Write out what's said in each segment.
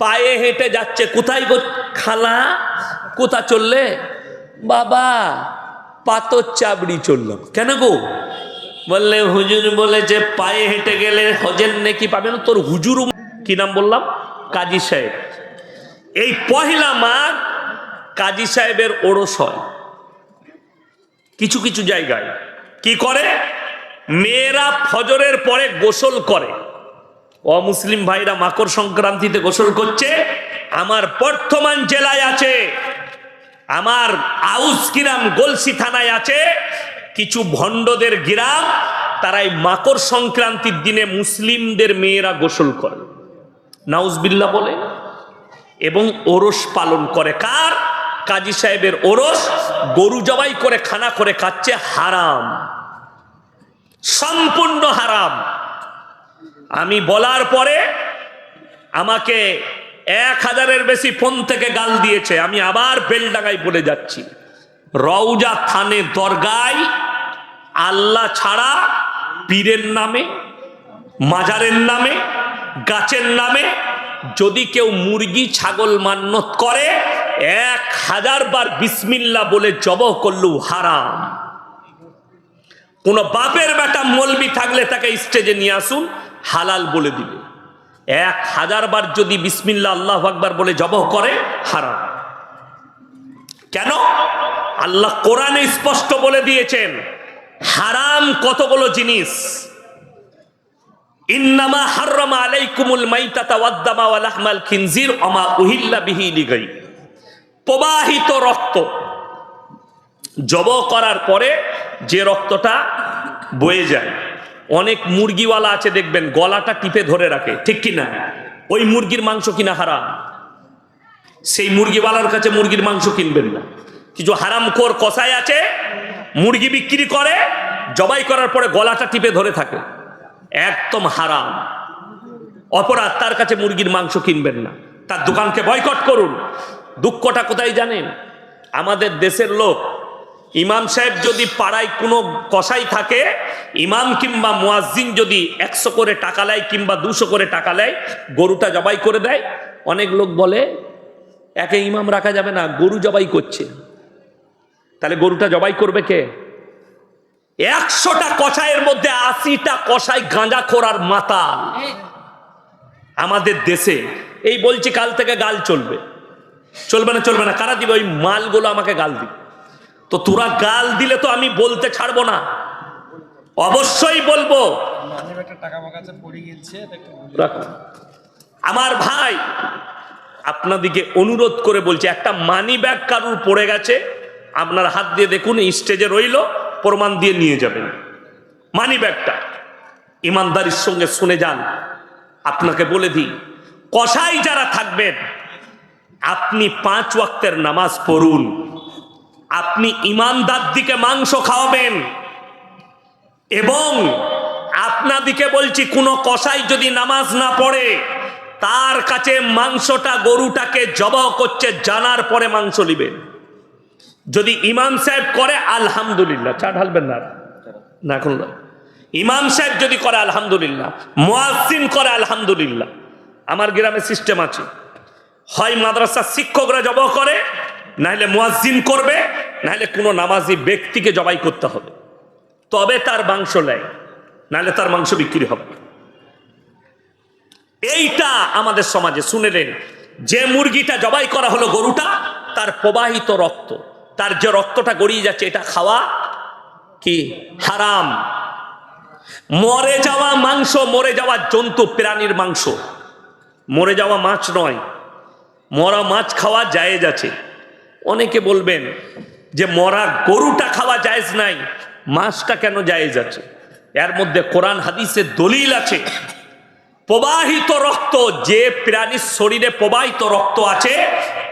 পায়ে হেঁটে যাচ্ছে। কোথায় গো খালা? কোথা চললে? বাবা, পাতর চাবড়ি চললাম কেন গো? বললে, হুজুর বলেছে, পায়ে হেঁটে গেলে হজের নেকি পাবে না? তোর হুজুর কি নাম বললাম? কাজী সাহেব। এই পহিলা মাঘ কাজী সাহেবের ওরস হয়। কিছু কিছু জায়গায়। কি করে? মেয়েরা ফজরের পরে গোসল করে। অমুসলিম ভাইরা মাকর সংক্রান্তিতে গোসল করছে, আমার বর্তমান জেলায় আছে, আমার আউস গ্রাম গলসি থানায় আছে, কিছু ভণ্ডদের গ্রাম, তারাই মাকর সংক্রান্তির দিনে মুসলিমদের মেয়েরা গোসল করে। নাউজবিল্লা বলে। এবং ওরস পালন করে। কার? কাজী সাহেবের ওরস, গরু জবাই করে, খানা করে খাচ্ছে, হারাম। সম্পূর্ণ হারাম। আমি বলার পরে আমাকে এক হাজারের বেশি ফোন থেকে গাল দিয়েছে। আমি আবার বেলডাঙ্গায় বলে যাচ্ছি। রওজা থানে দরগায় আল্লাহ ছাড়া পীরের নামে, মাজারের নামে, গাছের নামে যদি কেউ মুরগি, ছাগল মান্যত করে, এক হাজার বার বিসমিল্লা বলে জব করলু হারাম। কোন বাপের বেটা মলবি থাকলে তাকে স্টেজে নিয়ে আসুন। হালাল বলে দিবে। এক হাজার বার যদি বিসমিল্লা আল্লাহ আকবার বলে জবহ করে, হারাম। কেন? আল্লাহ কোরআনে স্পষ্ট বলে দিয়েছেন, হারাম কতগুলো জিনিস? ইন্নামা হাররামা আলাইকুমুল মাইতাতা ওয়াদ্দামা ওয়া লাহমাল খিনজির ওমা উহিল্লা বিহি লিগাই। প্রবাহিত রক্ত জব করার পরে যে রক্তটা বয়ে যায় অনেক মুরগিওয়ালা আছে, দেখবেন, গলাটা টিপে ধরে রাখে, ঠিক কি না ওই মুরগির মাংস কিনা হারাম? সেই মুরগিওয়ালার কাছে মুরগির মাংস কিনবেন না। কিছু হারামখোর কষায় আছে, মুরগি বিক্রি করে, জবাই করার পরে গলাটা টিপে ধরে থাকে। একদম হারাম। অপরাধ, তার কাছে মুরগির মাংস কিনবেন না। তার দোকানকে বয়কট করুন। দুঃখটা কোথায় জানেন? আমাদের দেশের লোক ইমাম সাহেব যদি পাড়ায় কোনো কসাই থাকে, ইমাম কিংবা মুয়াজ্জিন যদি একশো করে টাকা নেয় কিংবা দুশো করে টাকা নেয় গরুটা জবাই করে দেয়। অনেক লোক বলে, একে ইমাম রাখা যাবে না, গরু জবাই করছে। তাহলে গরুটা জবাই করবে কে? একশোটা কষাইয়ের মধ্যে আশিটা কষাই গাঁজা খোরার মাতাল। আমাদের দেশে, এই বলছি কাল থেকে গাল চলবে। চলবে না চলবে না, কারা দিবে? ওই মালগুলো আমাকে গাল দিবে। তো তোরা গাল দিলে তো আমি বলতে ছাড়বো না। অবশ্যই বলব। আমার ভাই আপনাদিকে অনুরোধ করে বলছি, একটা মানি ব্যাগ কারুর পড়ে গেছে, আপনার হাত দিয়ে দেখুন স্টেজে রইল, প্রমাণ দিয়ে নিয়ে যাবেন। মানি ব্যাগটা ইমানদারির সঙ্গে শুনে যান। আপনাকে বলে দিই কষাই যারা থাকবেন, আপনি পাঁচ ওয়াক্তের নামাজ পড়ুন। আপনি ইমানদার দিকে মাংস খাওয়াবেন। এবং আপনাদিকে বলছি, কোনো কষাই যদি নামাজ না পড়ে, তার কাছে মাংসটা, গরুটাকে জব করছে, জানার পরে মাংস নিবেন। যদি ইমাম সাহেব করে, আলহামদুলিল্লাহ। চা ঢালবেন না না, এখন। ইমাম সাহেব যদি করে, আলহামদুলিল্লাহ। মুয়াজ্জিন করে, আলহামদুলিল্লাহ। আমার গ্রামে সিস্টেম আছে। হয় মাদ্রাসার শিক্ষকরা জব করে, নাহলে মুয়াজ্জিন করবে নাহলে কোনো নামাজি ব্যক্তিকে জবাই করতে হবে। তবে তার মাংস নেয়, নাহলে তার মাংস বিক্রি হবে। এইটা আমাদের সমাজে শুনেলেন, যে মুরগিটা জবাই করা হলো গরুটা, তার প্রবাহিত রক্ত, তার যে রক্তটা গড়িয়ে যাচ্ছে, এটা খাওয়া কি? হারাম। মরে যাওয়া মাংস, মরে যাওয়া জন্তু, প্রাণীর মাংস। মরে যাওয়া মাছ নয়, মরা মাছ খাওয়া জায়েজ আছে। অনেকে বলবেন যে মরা গরুটা খাওয়া জায়েজ নাই, মাছটা কেন জায়েজ আছে? এর মধ্যে কোরআন হাদিসের দলিল আছে। প্রবাহিত রক্ত, যে প্রাণীর শরীরে প্রবাহিত রক্ত আছে,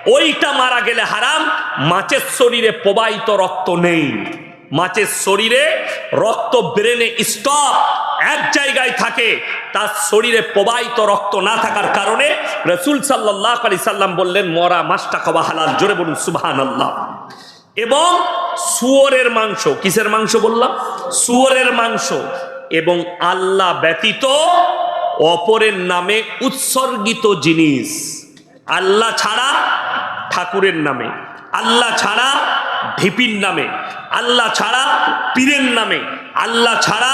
ওইটা মারা গেলে হারাম, মাছের শরীরে প্রবাহিত রক্ত নেই। মাছের শরীরে রক্ত ব্রেনে স্টপ এক জায়গায় থাকে, তার শরীরে প্রবাহিত রক্ত না থাকার কারণে রসুল সাল্লাহ আলি সাল্লাম বললেন, মরা মাছটা খাওয়া হালাল। জোরে বলুন সুবাহান আল্লাহ এবং শুয়োরের মাংস, কিসের মাংস বললাম? শুয়োরের মাংস এবং আল্লাহ ব্যতীত অপরের নামে উৎসর্গিত জিনিস। আল্লাহ ছাড়া ঠাকুরের নামে, আল্লাহ ছাড়া ঢিপির নামে, আল্লাহ ছাড়া পীরের নামে, আল্লাহ ছাড়া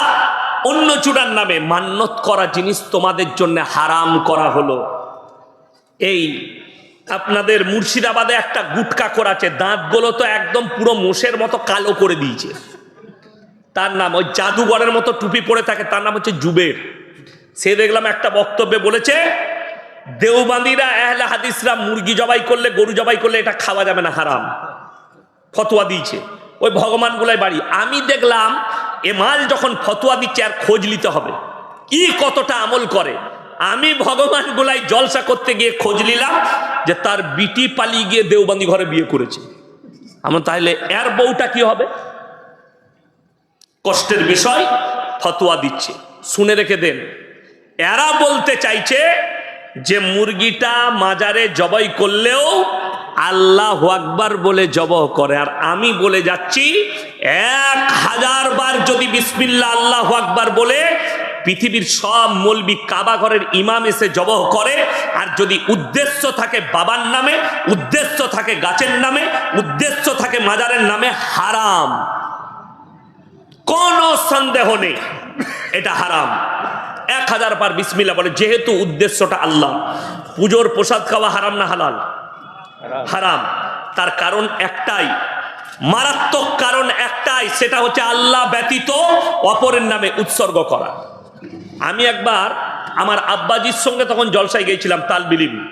অন্য চূড়ার নামে মান্যত করা জিনিস তোমাদের জন্য হারাম করা হলো। এই আপনাদের মুর্শিদাবাদে একটা গুটকা করাছে দাঁতগুলো তো একদম পুরো মোষের মতো কালো করে দিয়েছে। তার নাম ওই জাদুঘরের মতো টুপি পরে থাকে, তার নাম হচ্ছে জুবের। সে দেখলাম একটা বক্তব্যে বলেছে, দেওবান্দিরা এহলে হাদিসরা মুরগি জবাই করলে, গরু জবাই করলে এটা খাওয়া যাবে না, হারাম। ফতোয়া দিয়েছে। ওই ভগবানগুলাই বাড়ি। আমি দেখলাম, এ মাল যখন ফতোয়া দিচ্ছে, আর খোঁজ নিতে হবে। কি কতটা আমল করে। আমি ভগবান গুলাই জলসা করতে গিয়ে খোঁজ নিলাম যে তার বিটি পালিয়ে গিয়ে দেওবান্দি ঘরে বিয়ে করেছে। আমার তাহলে এর বউটা কি হবে? কষ্টের বিষয়, ফতোয়া দিচ্ছে। শুনে রেখে দেন, এরা বলতে চাইছে যে মুরগিটা মাজারে জবাই করলেও আল্লাহ আকবার বলে জবহ করে। আর আমি বলে যাচ্ছি, এক হাজার বার যদি বিসমিল্লা আল্লাহ আকবার বলে পৃথিবীর সব মলবি কাবা ঘরের ইমাম এসে জবহ করে, আর যদি উদ্দেশ্য থাকে বাবার নামে, উদ্দেশ্য থাকে গাছের নামে, উদ্দেশ্য থাকে মাজারের নামে, হারাম। কোনো সন্দেহ নেই, এটা হারাম। এক হাজার বার বিসমিল্লা বলে, যেহেতু উদ্দেশ্যটা আল্লাহ, পুজোর প্রসাদ খাওয়া হারাম না হালাল? হারাম। তার কারণ একটাই, মারাত্মক কারণ একটাই, সেটা হচ্ছে আল্লাহ ব্যতীত অপরের নামে উৎসর্গ করা। আমি একবার আমার আব্বাজির সঙ্গে তখন জলসায় গিয়েছিলাম, তালবিলিম।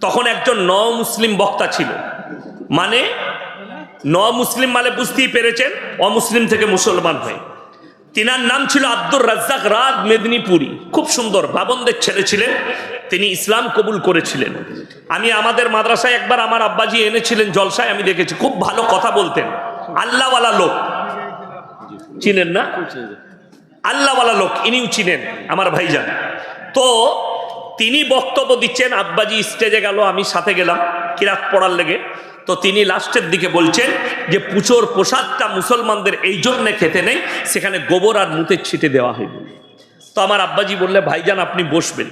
তখন একজন ন মুসলিম বক্তা ছিল। মানে ন মুসলিম মানে বুঝতেই পেরেছেন, অমুসলিম থেকে মুসলমান হয়ে। তিনার নাম ছিল আব্দুর রাজ্জাক রাত মেদিনীপুরি। খুব সুন্দর বাবনদের ছেলে ছিলেন, তিনি ইসলাম কবুল করেছিলেন। আমি আমাদের মাদ্রাসায় একবার আমার আব্বাজি এনেছিলেন জলসায়, আমি দেখেছি, খুব ভালো কথা বলতেন। আল্লাহওয়ালা লোক। চিনেন না? আল্লাহওয়ালা লোক, ইনিও চিনেন আমার ভাইজান। তো তিনি বক্তব্য দিচ্ছেন, আব্বাজি স্টেজে গেল, আমি সাথে গেলাম, কিরাত পড়ার লেগে। তো তিনি লাস্টের দিকে বলছেন যে, পুজোর প্রসাদটা মুসলমানদের এই জন্যে খেতে নেই, সেখানে গোবর আর মুতের ছিটে দেওয়া হইবে তো আমার আব্বাজি বললে, ভাইজান, আপনি বসবেন।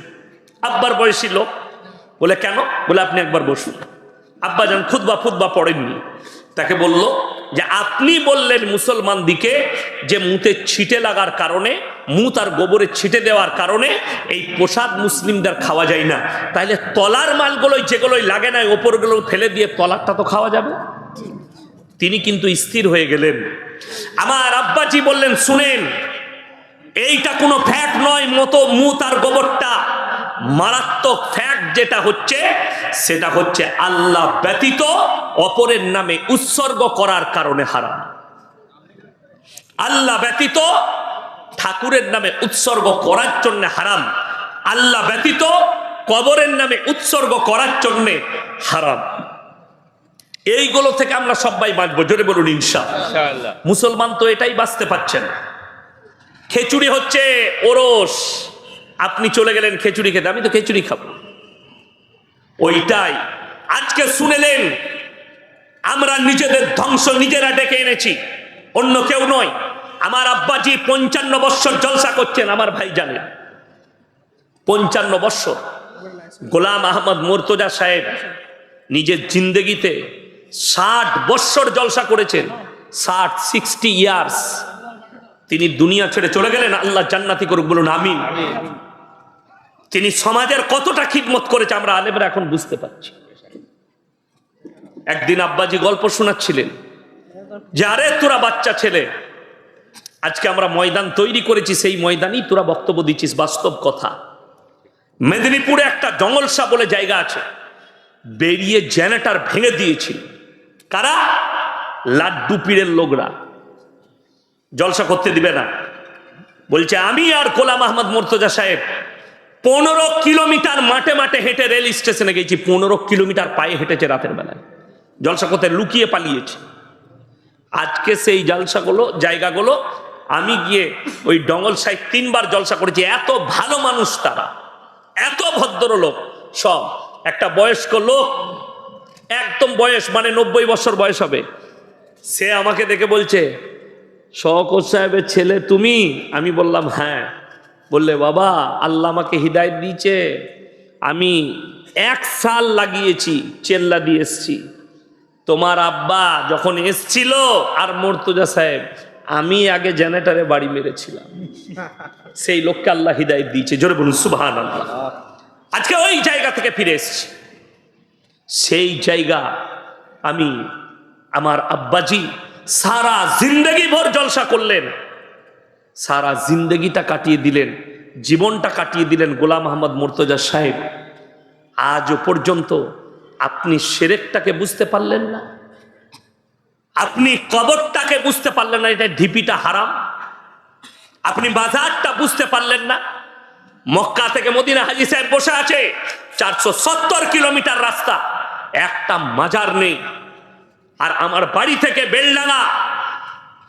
আব্বার বয়সী লোক বলে, কেন? বলে, আপনি একবার বসুন। আব্বাজান খুদবা ফুদবা পড়েননি। তাকে বলল যে, আপনি বললেন মুসলমান দিকে যে মুতে ছিটে লাগার কারণে, মুত আর গোবরে ছিটে দেওয়ার কারণে এই প্রসাদ মুসলিমদের খাওয়া যায় না। তাহলে তলার মালগুলোই যেগুলোই লাগে না ওপরগুলো ফেলে দিয়ে তলারটা তো খাওয়া যাবে। তিনি কিন্তু স্থির হয়ে গেলেন। আমার আব্বাজি বললেন, শুনেন, এইটা কোনো ফ্যাট নয়, মতো মুত আর গোবরটা মারাত্মক ফ্যাক্ট যেটা হচ্ছে সেটা হচ্ছে আল্লাহ ব্যতীত অপরের নামে উৎসর্গ করার কারণে হারাম। আল্লাহ ব্যতীত ঠাকুরের নামে উৎসর্গ করার জন্য হারাম। আল্লাহ ব্যতীত কবরের নামে উৎসর্গ করার জন্য হারাম। এইগুলো থেকে আমরা সবাই বাঁচবো জোরে বলুন ইনশা। মুসলমান তো এটাই বাঁচতে পারছেন খেচুড়ি হচ্ছে ওরস। আপনি চলে গেলেন খেচুড়ি খেতে, আমি তো খেচুড়ি খাব। ওইটাই। আজকে শুনেলেন, আমরা নিজেদের ধ্বংস নিজেরা ডেকে এনেছি, অন্য কেউ নয়। আমার আব্বাজি পঞ্চান্ন বৎসর জলসা করছেন, আমার ভাই জানেন পঞ্চান্ন বৎসর। গোলাম আহমদ মোর্তজা সাহেব নিজের জিন্দগিতে ষাট বৎসর জলসা করেছেন, ষাট, সিক্সটি ইয়ার্স। তিনি দুনিয়া ছেড়ে চলে গেলেন, আল্লাহ জান্নাতি করুক বলুন, আমিন। তিনি সমাজের কতটা খিদমত করেছে আমরা আলেমরা এখন বুঝতে পারছি। একদিন আব্বাজি গল্প শোনাচ্ছিলেন যে, আরে, তোরা বাচ্চা ছেলে, আজকে আমরা ময়দান তৈরি করেছি, সেই ময়দানই তোরা বক্তব্য দিচ্ছিস, বাস্তব কথা। মেদিনীপুরে একটা জঙ্গলসা বলে জায়গা আছে, বেরিয়ে জেনেটার ভেঙে দিয়েছিল। কারা? লাড্ডু পীরের লোকরা। জলসা করতে দিবে না। বলছে, আমি আর গোলাম আহমদ মোর্তজা সাহেব পনেরো কিলোমিটার মাঠে মাঠে হেঁটে রেল স্টেশনে গেছি। পনেরো কিলোমিটার পায়ে হেঁটেছে রাতের বেলায়। জলসা করতে লুকিয়ে পালিয়েছে। আজকে সেই জলসাগুলো, জায়গাগুলো, আমি গিয়ে ওই ডঙ্গল সাহেব তিনবার জলসা করেছি। এত ভালো মানুষ তারা। এত ভদ্র লোক সব। একটা বয়স্ক লোক, একদম বয়স মানে নব্বই বছর বয়স হবে। সে আমাকে দেখে বলছে, শওকত সাহেবের ছেলে তুমি? আমি বললাম হ্যাঁ। বললে, বাবা, আল্লাহ আমাকে হৃদায়ত দিয়েছে। আমি এক সাল লাগিয়েছি, চেল্লা দিয়ে এসছি। তোমার আব্বা যখন এসছিল, আর মর্তুজা সাহেব, আমি আগে জেনারেটারে বাড়ি মেরেছিলাম। সেই লোককে আল্লাহ হৃদায়ত দিয়েছে। জোরে বলুন সুবহান আল্লাহ আজকে ওই জায়গা থেকে ফিরে এসেছি। সেই জায়গা আমি, আমার আব্বাজি সারা জিন্দগি ভর জলসা করলেন। সারা জিন্দগিটা কাটিয়ে দিলেন, জীবনটা কাটিয়ে দিলেন গোলাম আহমদ মুর্তজা সাহেব। আজও পর্যন্ত আপনি সেরেকটাকে বুঝতে পারলেন না? আপনি কবরটাকে বুঝতে পারলেন না, এটা ঢিপিটা হারাম? আপনি বাজারটা বুঝতে পারলেন না? মক্কা থেকে মদিনা হাজি সাহেব বসে আছে, চারশো সত্তর কিলোমিটার রাস্তা, একটা মাজার নেই। আর আমার বাড়ি থেকে বেলডাঙ্গা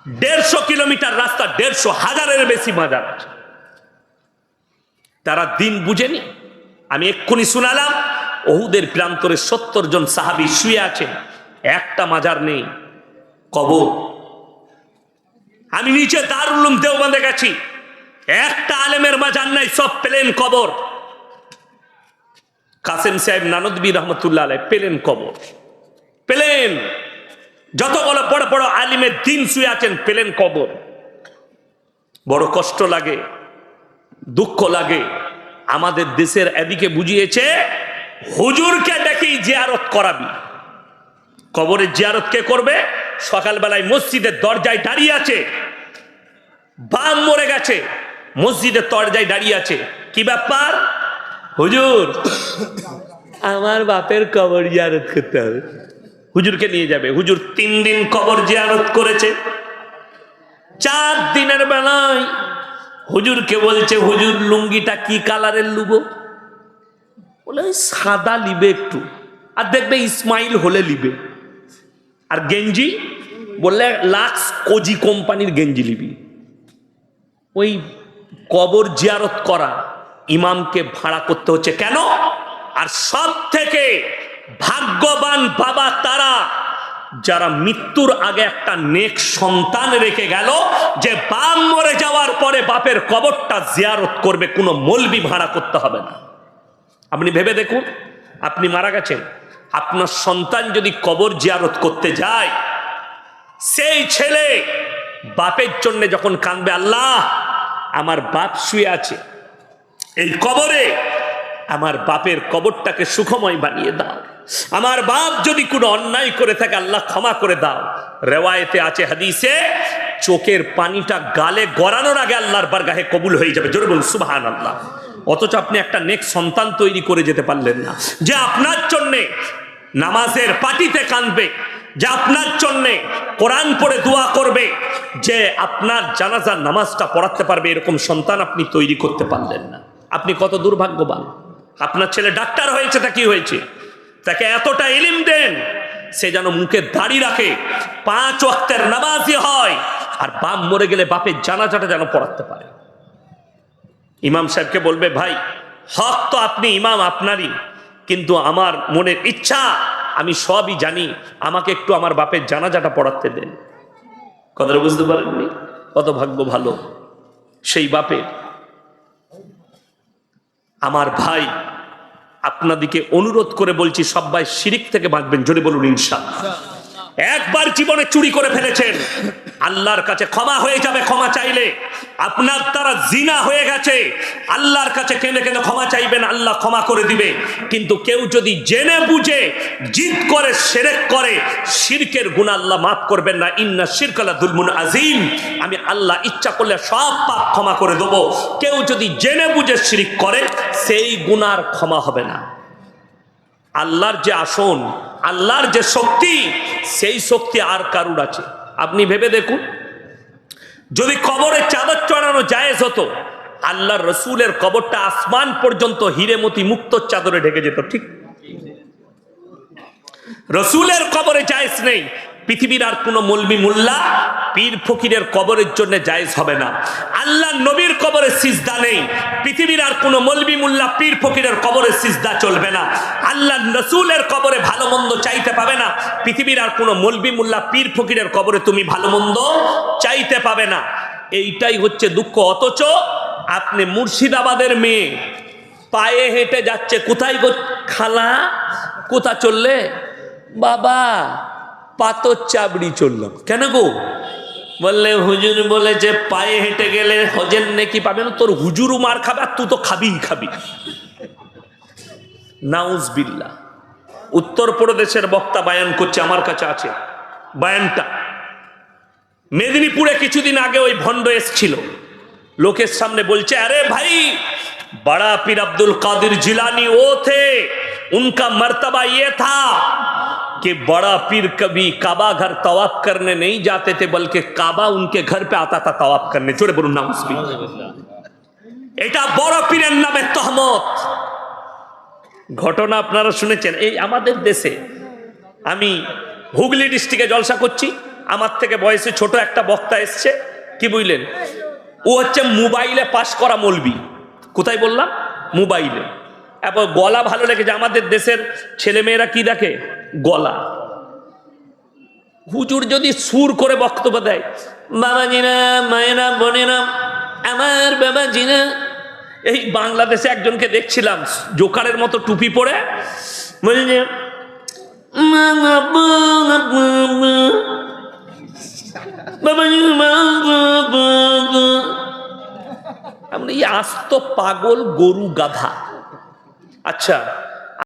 দেড়শো কিলোমিটার রাস্তা, দেড়শো হাজারের বেশি মাজার আছে। তারা দিন বুঝেনি। আমি এক্ষুনি শুনালাম, ওহুদের প্রান্তরে সত্তর জন সাহাবি শুয়ে আছে। একটা মাজার নেই, কবর। আমি নিচে দারুলুম দেওবন্দে গেছি। একটা আলেমের মাজার নাই, সব পেলেন কবর। কাসেম সাহেব নানদবী রহমতুল্লাহ পেলেন কবর। পেলেন! যতগুলো বড় বড় আলিমের দিন শুয়ে আছেন, পেলেন কবর। বড় কষ্ট লাগে, দুঃখ লাগে। আমাদের দেশের এদিকে বুঝিয়েছে, হুজুরকে ডেকেই জিয়ারত করাবি। কবরের জিয়ারত কে করবে? সকালবেলায় মসজিদের দরজায় দাঁড়িয়ে আছে। বাম মরে গেছে, মসজিদের দরজায় দাঁড়িয়ে আছে। কি ব্যাপার? হুজুর, আমার বাপের কবর জিয়ারত করতে হবে। হুজুরকে নিয়ে যাবে। হুজুর তিন দিন কবর জিয়ারত করেছে। চার দিনের বেলায় হুজুরকে বলছে, হুজুর, লুঙ্গিটা কি কালারের লুবো? বলে সাদা লিবে একটু। আর দেখবে ইসমাইল হলে লিবে। আর গেঞ্জি? বললে, লাক্স কোজি কোম্পানির গেঞ্জি লিবি। ওই কবর জিয়ারত করা ইমামকে ভাড়া করতে হচ্ছে। কেন? আর সব থেকে ভাগ্যবান বাবা তারা, যারা মৃত্যুর আগে একটা নেক সন্তান রেখে গেল, যে বাপ মরে যাওয়ার পরে বাপের কবরটা জিয়ারত করবে, কোনো মলবি ভাড়া করতে হবে না। আপনি ভেবে দেখুন, আপনি মারা গেছেন, আপনার সন্তান যদি কবর জিয়ারত করতে যায়, সেই ছেলে বাপের জন্য যখন কাঁদবে, আল্লাহ, আমার বাপ শুয়ে আছে, এই কবরে আমার বাপের কবরটাকে সুখময় বানিয়ে দাও। আমার বাপ যদি কোনো অন্যায় করে থাকে, আল্লাহ ক্ষমা করে দাও। রেওয়ায়েতে আছে হাদিসে, চোখের পানিটা গালে গড়ানোর আগে আল্লাহর বারগাহে কবুল হয়ে যাবে। জোরে বলুন সুবাহান আল্লাহ অথচ আপনি একটা নেক সন্তান তৈরি করে যেতে পারলেন না। যে আপনার জন্যে নামাজের পাটিতে কাঁদবে, যে আপনার জন্যে কোরআন পড়ে দোয়া করবে, যে আপনার জানাজার নামাজটা পড়াতে পারবে, এরকম সন্তান আপনি তৈরি করতে পারলেন না। আপনি কত দুর্ভাগ্যবান। আপনার ছেলে ডাক্তার হয়েছে, তা কি হয়েছে? তাকে এতটা ইলিম দেন, সে যেন মুখে দাড়ি রাখে। পাঁচ ওয়াক্তের নামাজি হয়, আর বাপ মরে গেলে বাপের জানাজাটা যেন পড়াতে পারে। ইমাম সাহেবকে বলবে, ভাই, হক তো আপনি, ইমাম আপনারই, কিন্তু আমার মনের ইচ্ছা, আমি সবই জানি, আমাকে একটু আমার বাপের জানাজাটা পড়াতে দেন। কথাটা বুঝতে পারেননি? কত ভাগ্য ভালো, সেই বাপের আমার ভাই আপনাদিকে অনুরোধ করে বলছি সবাই শিরিক থেকে বাঁচবেন জোরে বলুন ইনশাআল্লাহ একবার জীবনে চুরি করে ফেলেছেন। আল্লাহর কাছে ক্ষমা হয়ে যাবে, ক্ষমা চাইলে। আপনার দ্বারা জিনা হয়ে গেছে। আল্লাহর কাছে কেঁদে কেঁদে ক্ষমা চাইবেন, আল্লাহ ক্ষমা করে দিবে। কিন্তু কেউ যদি জেনে বুঝে, জিদ করে, সেরেক করে, শিরকের গুণ আল্লাহ মাফ করবেন না। ইন্না শিরকালা দুলমুন আজিম আমি আল্লাহ ইচ্ছা করলে সব পাপ ক্ষমা করে দেবো। কেউ যদি জেনে বুঝে শিরিক করে, সেই গুনার ক্ষমা হবে না। আল্লাহর যে আসন, আল্লাহর যে শক্তি, সেই শক্তি আর কারুর আছে? আপনি ভেবে দেখুন। যদি কবরে চাদর চড়ানো জায়েজ হতো, আল্লাহর রসুলের কবরটা আসমান পর্যন্ত হিরেমতি মুক্ত চাদরে ঢেকে যেত, ঠিক? রসুলের কবরে জায়েজ নেই পৃথিবীর আর কোনো মলবি মুল্লা পীর ফকিরের কবরের জন্য জায়েজ হবে না। আল্লাহ নবীর কবরে সিজদা নেই। পৃথিবীর আর কোনো মলবি মুল্লা পীর ফকিরের কবরে সিজদা চলবে না। আল্লাহ নসুলের কবরে ভালো মন্দ চাইতে পাবে না। পৃথিবীর আর কোনো মলবি মুল্লা পীর ফকিরের কবরে তুমি ভালো মন্দ চাইতে পাবে না। এইটাই হচ্ছে দুঃখ। অথচ আপনি মুর্শিদাবাদের মেয়ে পায়ে হেঁটে যাচ্ছে, কোথায় খালা, কোথা চললে? বাবা পাতর চাবড়ি চললাম কেন গো বললে হুজুর বলেছে পায়ে হেঁটে গেলে হজের নেকি পাবে না তোর হুজুরও মার খাবে আর তুই তো খাবিই খাবি নাউজ বিল্লা উত্তরপ্রদেশের বক্তা বায়ান করছে আমার কাছে আছে বায়ানটা মেদিনীপুরে কিছুদিন আগে ওই ভণ্ড এসছিল লোকের সামনে বলছে अरे भाई बड़ा पीर अब्दुल कादिर जिलानी वो थे उनका मर्तबा ये था कि बड़ा पीर कभी काबा घर तवाफ करने नहीं जाते थे बल्कि काबा उनके घर पे आता था तवाफ करने जोड़े बोलून না এটা বড় পীরের নামে তহমত ঘটনা আপনারা শুনেছেন এই আমাদের দেশে আমি হুগলি ডিস্ট্রিক্টে জলসা করছি আমার থেকে বয়সে ছোট একটা বক্তা এসছে কি বুঝলেন ও হচ্ছে মোবাইলে পাশ করা মলবি কোথায় বললাম মোবাইলে এবার গলা ভালো লেগেছে আমাদের দেশের ছেলেমেয়েরা কি দেখে? গলা। হুজুর যদি সুর করে বক্তব্য দেয়, বাবাজিরা, মায়েরা, বোনেরা, আমার বাবাজিরা। এই বাংলাদেশে একজনকে দেখছিলাম, জোকারের মতো টুপি পরে, বলছে আস্ত পাগল গরু গাধা। আচ্ছা।